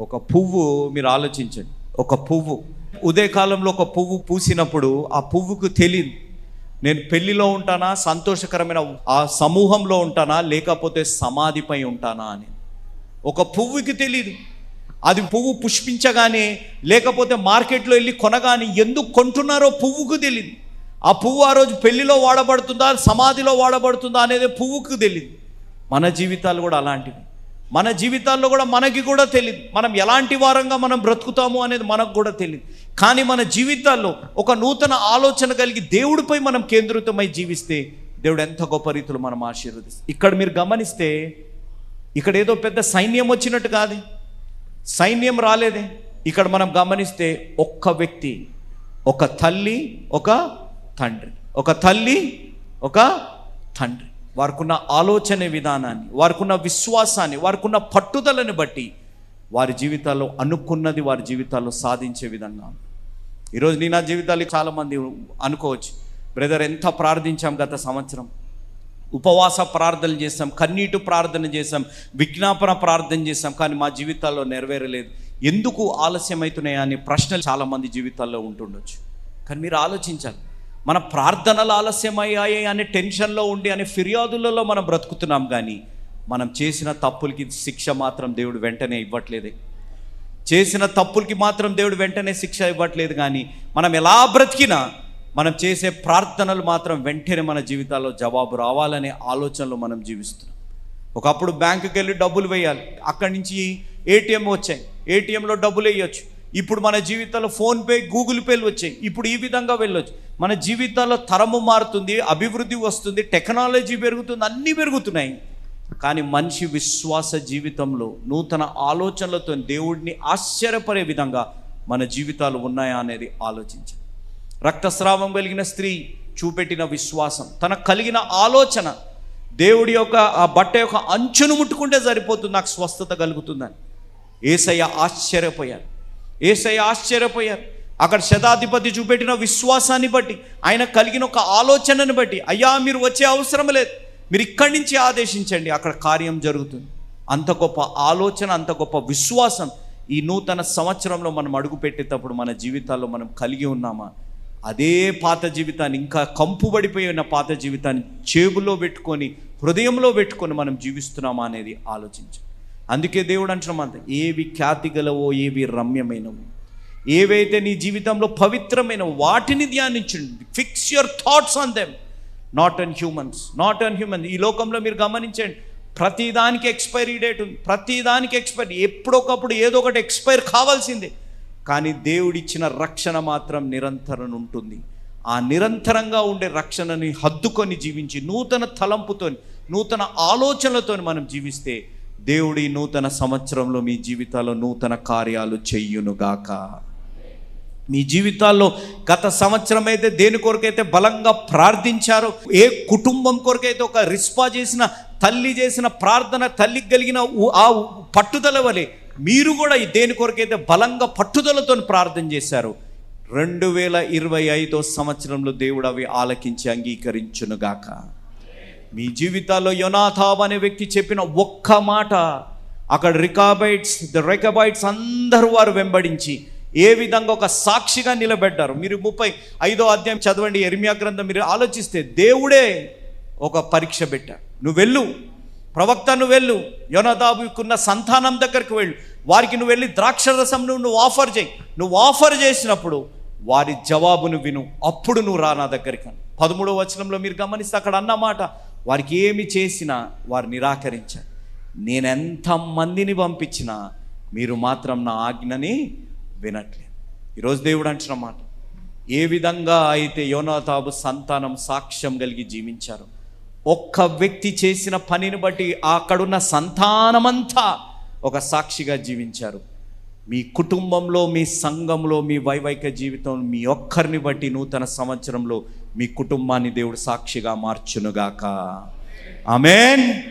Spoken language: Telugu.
ఒక పువ్వు మీరు ఆలోచించండి. ఒక పువ్వు. ఉదయకాలంలో ఒక పువ్వు పూసినప్పుడు ఆ పువ్వుకు తెలియదు నేను పెళ్ళిలో ఉంటానా సంతోషకరమైన ఆ సమూహంలో ఉంటానా లేకపోతే సమాధిపై ఉంటానా అని. ఒక పువ్వుకి తెలియదు అది పువ్వు పుష్పించగానే లేకపోతే మార్కెట్లో వెళ్ళి కొనగానే ఎందుకు కొంటున్నారో పువ్వుకు తెలియదు ఆ పువ్వు ఆ రోజు పెళ్ళిలో వాడబడుతుందా సమాధిలో వాడబడుతుందా అనేది పువ్వుకు తెలియదు మన జీవితాలు కూడా అలాంటివి. మన జీవితాల్లో కూడా మనకి కూడా తెలియదు మనం ఎలాంటి వారంగా మనం బ్రతుకుతాము అనేది మనకు కూడా తెలియదు కానీ మన జీవితాల్లో ఒక నూతన ఆలోచన కలిగి దేవుడిపై మనం కేంద్రితమై జీవిస్తే దేవుడు ఎంత గొప్ప రీతిలో మనం ఆశీర్వదిస్తాం. ఇక్కడ మీరు గమనిస్తే ఇక్కడ ఏదో పెద్ద సైన్యం వచ్చినట్టు కాదు. సైన్యం రాలేదే. ఇక్కడ మనం గమనిస్తే ఒక్క వ్యక్తి ఒక తల్లి ఒక తండ్రి. ఒక తల్లి ఒక తండ్రి. వారికున్న ఆలోచన విధానాన్ని వారికున్న విశ్వాసాన్ని వారికున్న పట్టుదలని బట్టి వారి జీవితాల్లో అనుకున్నది వారి జీవితాల్లో సాధించే విధంగా ఈరోజు నీ నా జీవితాలు చాలామంది అనుకోవచ్చు. బ్రదర్ ఎంత ప్రార్థించాం గత సంవత్సరం? ఉపవాస ప్రార్థన చేసాం కన్నీటి ప్రార్థన చేసాం విజ్ఞాపన ప్రార్థన చేసాం కానీ మా జీవితాల్లో నెరవేరలేదు. ఎందుకు ఆలస్యమవుతున్నాయా అనే ప్రశ్నలు చాలామంది జీవితాల్లో ఉంటుండొచ్చు. కానీ మీరు ఆలోచించాలి. మన ప్రార్థనలు ఆలస్యమయ్యాయి అనే టెన్షన్లో ఉండి అనే ఫిర్యాదులలో మనం బ్రతుకుతున్నాం కానీ మనం చేసిన తప్పులకి శిక్ష మాత్రం దేవుడు వెంటనే ఇవ్వట్లేదే. చేసిన తప్పులకి మాత్రం దేవుడు వెంటనే శిక్ష ఇవ్వట్లేదు కానీ మనం ఎలా బ్రతికినా మనం చేసే ప్రార్థనలు మాత్రం వెంటనే మన జీవితాల్లో జవాబు రావాలనే ఆలోచనలో మనం జీవిస్తున్నాం. ఒకప్పుడు బ్యాంకుకి వెళ్ళి డబ్బులు వేయాలి. అక్కడి నుంచి ఏటీఎం వచ్చాయి. ఏటీఎంలో డబ్బులు వేయొచ్చు. ఇప్పుడు మన జీవితాల్లో ఫోన్పే గూగుల్ పేలు వచ్చాయి. ఇప్పుడు ఈ విధంగా వెళ్ళొచ్చు. మన జీవితాల్లో తరము మారుతుంది అభివృద్ధి వస్తుంది టెక్నాలజీ పెరుగుతుంది అన్నీ పెరుగుతున్నాయి. కానీ మనిషి విశ్వాస జీవితంలో నూతన ఆలోచనలతో దేవుడిని ఆశ్చర్యపడే విధంగా మన జీవితాలు ఉన్నాయా అనేది ఆలోచించాలి రక్తస్రావం కలిగిన స్త్రీ చూపెట్టిన విశ్వాసం తనకు కలిగిన ఆలోచన దేవుడి యొక్క ఆ బట్ట యొక్క అంచును ముట్టుకుంటే సరిపోతుంది నాకు స్వస్థత కలుగుతుందని. ఏసయ్య ఆశ్చర్యపోయారు. ఏసయ్య ఆశ్చర్యపోయారు. అక్కడ శతాధిపతి చూపెట్టిన విశ్వాసాన్ని బట్టి ఆయన కలిగిన ఒక ఆలోచనను బట్టి అయ్యా మీరు వచ్చే అవసరం లేదు. మీరు ఇక్కడి నుంచి ఆదేశించండి అక్కడ కార్యం జరుగుతుంది. అంత గొప్ప ఆలోచన అంత గొప్ప విశ్వాసం ఈ నూతన సంవత్సరంలో మనం అడుగుపెట్టేటప్పుడు మన జీవితాల్లో మనం కలిగి ఉన్నామా? అదే పాత జీవితాన్ని ఇంకా కంపుబడిపోయి ఉన్న పాత జీవితాన్ని చేబులో పెట్టుకొని హృదయంలో పెట్టుకొని మనం జీవిస్తున్నామా అనేది ఆలోచించాలి అందుకే దేవుడు అంటున్నామంత ఏవి ఖ్యాతి గలవో ఏవి రమ్యమైనవో. ఏవైతే నీ జీవితంలో పవిత్రమైన వాటిని ధ్యానించండి fix your thoughts on them not on humans not on human ఈ లోకంలో మీరు గమనించండి ప్రతిదానికి ఎక్స్పైరీ డేట్ ఉంది ప్రతిదానికి ఎక్స్పైరీ ఎప్పుడొకప్పుడు ఏదో ఒకటి ఎక్స్పైర్ కావాల్సిందే. కానీ దేవుడిచ్చిన రక్షణ మాత్రం నిరంతరం ఉంటుంది. ఆ నిరంతరంగా ఉండే రక్షణని హద్దుకొని జీవించి నూతన తలంపుతోని నూతన ఆలోచనలతో మనం జీవిస్తే దేవుడి నూతన సంవత్సరంలో మీ జీవితాల్లో నూతన కార్యాలు చెయ్యునుగాక మీ జీవితాల్లో గత సంవత్సరం అయితే దేని కొరకైతే బలంగా ప్రార్థించారో ఏ కుటుంబం కొరకైతే ఒక రిస్పా చేసిన తల్లి చేసిన ప్రార్థన తల్లికి కలిగిన ఉ- ఆ పట్టుదల వలె మీరు కూడా దేని కొరకైతే బలంగా పట్టుదలతో ప్రార్థన చేశారు రెండు వేల ఇరవై ఐదో సంవత్సరంలో దేవుడు అవి ఆలకించి అంగీకరించునుగాక మీ జీవితాల్లో యొనాథాబ్ అనే వ్యక్తి చెప్పిన ఒక్క మాట అక్కడ రికాబైట్స్ ద రికబైట్స్ అందరూ వారు వెంబడించి ఏ విధంగా ఒక సాక్షిగా నిలబెట్టారు మీరు ముప్పై ఐదో అధ్యాయం చదవండి ఎర్మియా గ్రంథం మీరు ఆలోచిస్తే దేవుడే ఒక పరీక్ష పెట్టాడు. నువ్వు వెళ్ళు ప్రవక్త నువ్వు వెళ్ళు యోనదాబుకున్న సంతానం దగ్గరికి వెళ్ళు. వారికి నువ్వు వెళ్ళి ద్రాక్షరసం నువ్వు నువ్వు ఆఫర్ చేయి. నువ్వు ఆఫర్ చేసినప్పుడు వారి జవాబును విను అప్పుడు నువ్వు రా నా దగ్గరికి. పదమూడవ వచనంలో మీరు గమనిస్తే అక్కడ అన్నమాట వారికి ఏమి చేసినా వారు నిరాకరించారు. నేను ఎంతమందిని పంపించినా మీరు మాత్రం నా ఆజ్ఞని వినట్లేదు. ఈరోజు దేవుడు అంటున్నమాట ఏ విధంగా అయితే యోనాతాబు సంతానం సాక్ష్యం కలిగి జీవించారు ఒక్క వ్యక్తి చేసిన పనిని బట్టి అక్కడున్న సంతానమంతా ఒక సాక్షిగా జీవించారు. మీ కుటుంబంలో మీ సంఘంలో మీ వైవాహిక జీవితం మీ ఒక్కరిని బట్టి నూతన సంవత్సరంలో మీ కుటుంబాన్ని దేవుడు సాక్షిగా మార్చునుగాక. ఆమెన్.